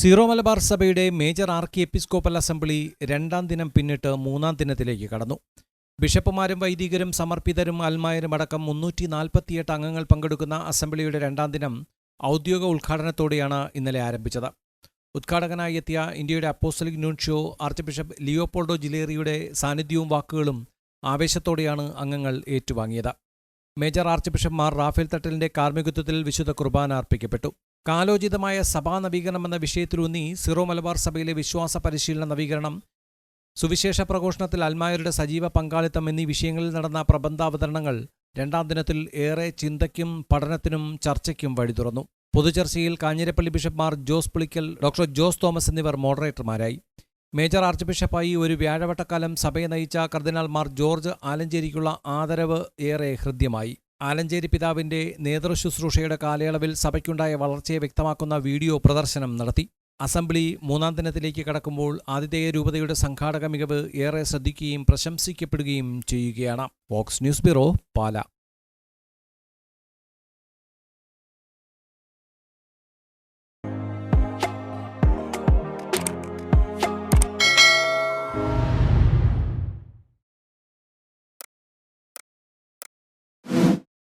Zero Malabar സഭയുടെ major ആർക്കി episcopal assembly രണ്ടാം ദിനം പിന്നിട്ട് മൂന്നാം ദിനത്തിലേക്ക് കടന്നു. ബിഷപ്പുമാരും വൈദികരും സമർപ്പിതരും അൽമായരും അടക്കം മുന്നൂറ്റി നാൽപ്പത്തിയെട്ട് അംഗങ്ങൾ പങ്കെടുക്കുന്ന അസംബ്ലിയുടെ രണ്ടാം ദിനം ഔദ്യോഗിക ഉദ്ഘാടനത്തോടെയാണ് ഇന്നലെ ആരംഭിച്ചത്. ഉദ്ഘാടകനായി എത്തിയ ഇന്ത്യയുടെ apostolic nuncio archbishop Leopoldo ജിലേറിയുടെ സാന്നിധ്യവും വാക്കുകളും ആവേശത്തോടെയാണ് അംഗങ്ങൾ ഏറ്റുവാങ്ങിയത്. Major archbishop Mar Rafale തട്ടലിന്റെ കാർമ്മികത്വത്തിൽ വിശുദ്ധ കുർബാന അർപ്പിക്കപ്പെട്ടു. കാലോചിതമായ സഭാ നവീകരണം എന്ന വിഷയത്തിലൂന്നി സിറോ മലബാർ സഭയിലെ വിശ്വാസ പരിശീലന നവീകരണം സുവിശേഷ പ്രഘോഷണത്തിൽ അൽമായരുടെ സജീവ പങ്കാളിത്തം എന്നീ വിഷയങ്ങളിൽ നടന്ന പ്രബന്ധാവതരണങ്ങൾ രണ്ടാം ദിനത്തിൽ ഏറെ ചിന്തയ്ക്കും പഠനത്തിനും ചർച്ചയ്ക്കും വഴി തുറന്നു. പൊതുചർച്ചയിൽ കാഞ്ഞിരപ്പള്ളി ബിഷപ്പ്മാർ ജോസ് പുളിക്കൽ ഡോക്ടർ ജോസ് തോമസ് എന്നിവർ മോഡറേറ്റർമാരായി. മേജർ ആർച്ച് ബിഷപ്പായി ഒരു വ്യാഴവട്ടക്കാലം സഭയെ നയിച്ച കർദിനാൾ മാർ ജോർജ് ആലഞ്ചേരിക്കുള്ള ആദരവ് ഏറെ ഹൃദ്യമായി. ആലഞ്ചേരി പിതാവിന്റെ നേതൃശുശ്രൂഷയുടെ കാലയളവിൽ സഭയ്ക്കുണ്ടായ വളർച്ചയെ വ്യക്തമാക്കുന്ന വീഡിയോ പ്രദർശനം നടത്തി. അസംബ്ലി മൂന്നാം ദിനത്തിലേക്ക് കടക്കുമ്പോൾ ആതിഥേയ രൂപതയുടെ സംഘാടക മികവ് ഏറെ ശ്രദ്ധിക്കുകയും പ്രശംസിക്കപ്പെടുകയും ചെയ്യുകയാണ്. Fox News bureau Pala.